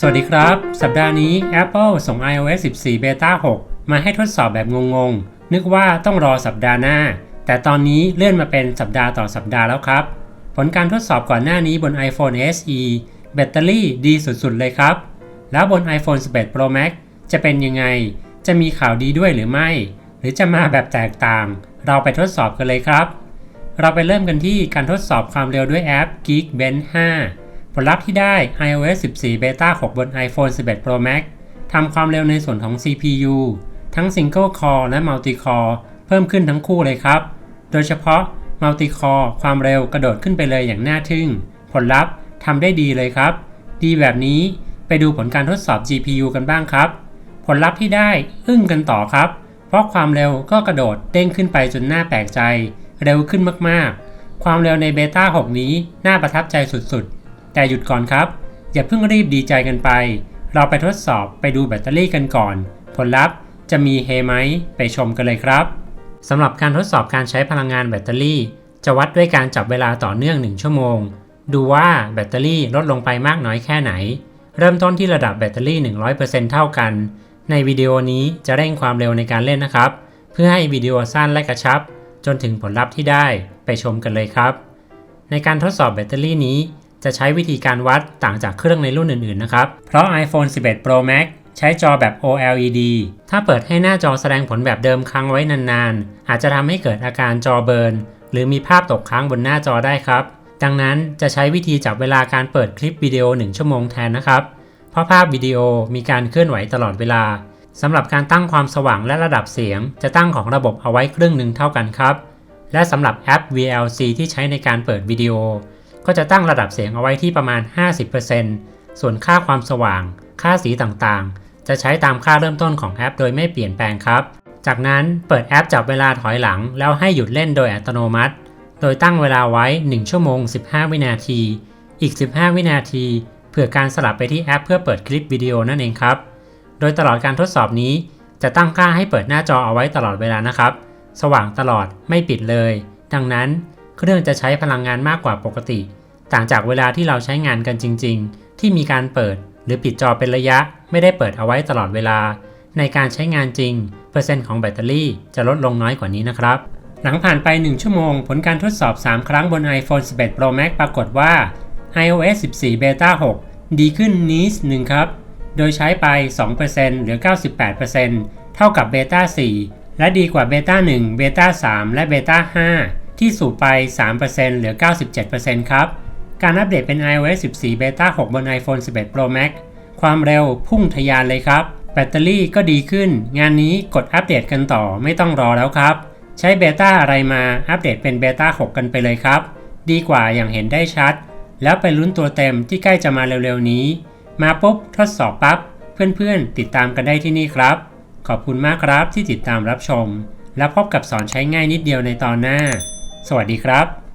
สวัสดีครับ สัปดาห์นี้ Apple ส่ง iOS 14 Beta 6 มาให้ทดสอบแบบงงๆ นึกว่าต้องรอสัปดาห์หน้า แต่ตอนนี้เลื่อนมาเป็นสัปดาห์ต่อสัปดาห์แล้วครับ ผลการทดสอบก่อนหน้านี้บน iPhone SE แบตเตอรี่ดีสุดๆเลยครับ แล้วบน iPhone 11 Pro Max จะเป็นยังไง จะมีข่าวดีด้วยหรือไม่ หรือจะมาแบบแตกต่าง เราไปทดสอบกันเลยครับ เราไปเริ่มกันที่การทดสอบความเร็วด้วยแอป Geekbench 5 ผลลัพธ์ที่ได้ iOS 14 Beta 6 บน iPhone 11 Pro Max ทำความเร็วในส่วนของ CPU ทั้ง Single Core และ Multi Core เพิ่มขึ้นทั้งคู่เลยครับ โดยเฉพาะ Multi Core ความเร็วกระโดดขึ้นไปเลยอย่างน่าทึ่ง ผลลัพธ์ทำได้ดีเลยครับ ดีแบบนี้ไปดูผลการทดสอบ GPU กันบ้างครับ ผลลัพธ์ที่ได้อึ้งกันต่อครับ เพราะความเร็วก็กระโดดเด้งขึ้นไปจนน่าแปลกใจ เร็วขึ้นมากๆ ความเร็วในเบต้า6นี้น่าประทับใจสุดๆ แต่หยุดก่อนครับ อย่าเพิ่งรีบดีใจกันไป เราไปทดสอบไปดูแบตเตอรี่กันก่อน ผลลัพธ์จะมีเฮไหมไปชมกันเลยครับสำหรับการทดสอบการใช้พลังงานแบตเตอรี่ จะวัดด้วยการจับเวลาต่อเนื่อง 1 ชั่วโมง ดูว่าแบตเตอรี่ลดลงไปมากน้อยแค่ไหน เริ่มต้นที่ระดับแบตเตอรี่ 100%เท่ากัน ในวิดีโอนี้จะเร่งความเร็วในการเล่นนะครับ เพื่อให้วิดีโอสั้นและกระชับ จนถึงผลลัพธ์ที่ได้ไปชมกันเลยครับ ในการทดสอบแบตเตอรี่นี้ จะใช้วิธีการวัดต่างจากเครื่องในรุ่นอื่นๆ นะครับ เพราะ iPhone 11 Pro Max ใช้จอแบบ OLED ถ้าเปิดให้หน้าจอแสดงผลแบบเดิมค้างไว้นานๆ อาจจะทำให้เกิดอาการจอเบิร์นหรือมีภาพตกค้างบนหน้าจอได้ครับ ดังนั้นจะใช้วิธีจับเวลาการเปิดคลิปวิดีโอ 1 ชั่วโมงแทนนะครับ เพราะภาพวิดีโอมีการเคลื่อนไหวตลอดเวลาสำหรับการตั้งความสว่างและระดับเสียง จะตั้งของระบบเอาไว้ครึ่งหนึ่งเท่ากันครับ และสำหรับแอป VLC ที่ใช้ในการเปิดวิดีโอ ก็จะตั้งระดับเสียงเอาไว้ที่ประมาณ 50%ส่วนค่าความสว่าง ค่าสีต่างๆ จะใช้ตามค่าเริ่มต้นของแอป โดยไม่เปลี่ยนแปลงครับ จากนั้นเปิดแอปจับเวลาถอยหลัง แล้วให้หยุดเล่นโดยอัตโนมัติ โดยตั้งเวลาไว้ 1 ชั่วโมง 15 วินาที อีก 15 วินาทีเพื่อการสลับไปที่แอป เพื่อเปิดคลิปวิดีโอนั่นเองครับ โดยตลอดการทดสอบนี้ จะตั้งค่าให้เปิดหน้าจอเอาไว้ตลอดเวลานะครับ สว่างตลอดไม่ปิดเลย ดังนั้นเครื่องจะใช้พลังงานมากกว่าปกติ ต่างจากเวลาที่เราใช้งานกันจริง ๆ ที่มีการเปิด หรือปิดจอเป็นระยะ ไม่ได้เปิดเอาไว้ตลอดเวลา ในการใช้งานจริง เปอร์เซ็นต์ของแบตเตอรี่จะลดลงน้อยกว่านี้นะครับ หลังผ่านไป 1 ชั่วโมง ผลการทดสอบ 3 ครั้งบน iPhone 11 Pro Max ปรากฏว่า iOS 14 Beta 6 ดีขึ้นนิดหนึ่งครับ โดยใช้ไป2%เหลือ 98%เท่ากับ Beta 4 และดีกว่า Beta 1 Beta 3 และ Beta 5 ที่สูบไป3%เหลือ 97%ครับ การอัปเดตเป็น iOS 14 Beta 6 บน iPhone 11 Pro Max ความเร็วพุ่งทะยานเลยครับ แบตเตอรี่ก็ดีขึ้น งานนี้กดอัปเดตกันต่อไม่ต้องรอแล้วครับ ใช้เบต้าอะไรมาอัปเดตเป็นเบต้า6 กันไปเลยครับ ดีกว่าอย่างเห็นได้ชัด แล้วไปลุ้นตัวเต็มที่ใกล้จะมาเร็วๆนี้ มาปุ๊บทดสอบปั๊บเพื่อนๆ ติดตามกันได้ที่นี่ครับ ขอบคุณมากครับที่ติดตามรับชม แล้วพบกับสอนใช้ง่ายนิดเดียวในตอนหน้า สวัสดีครับ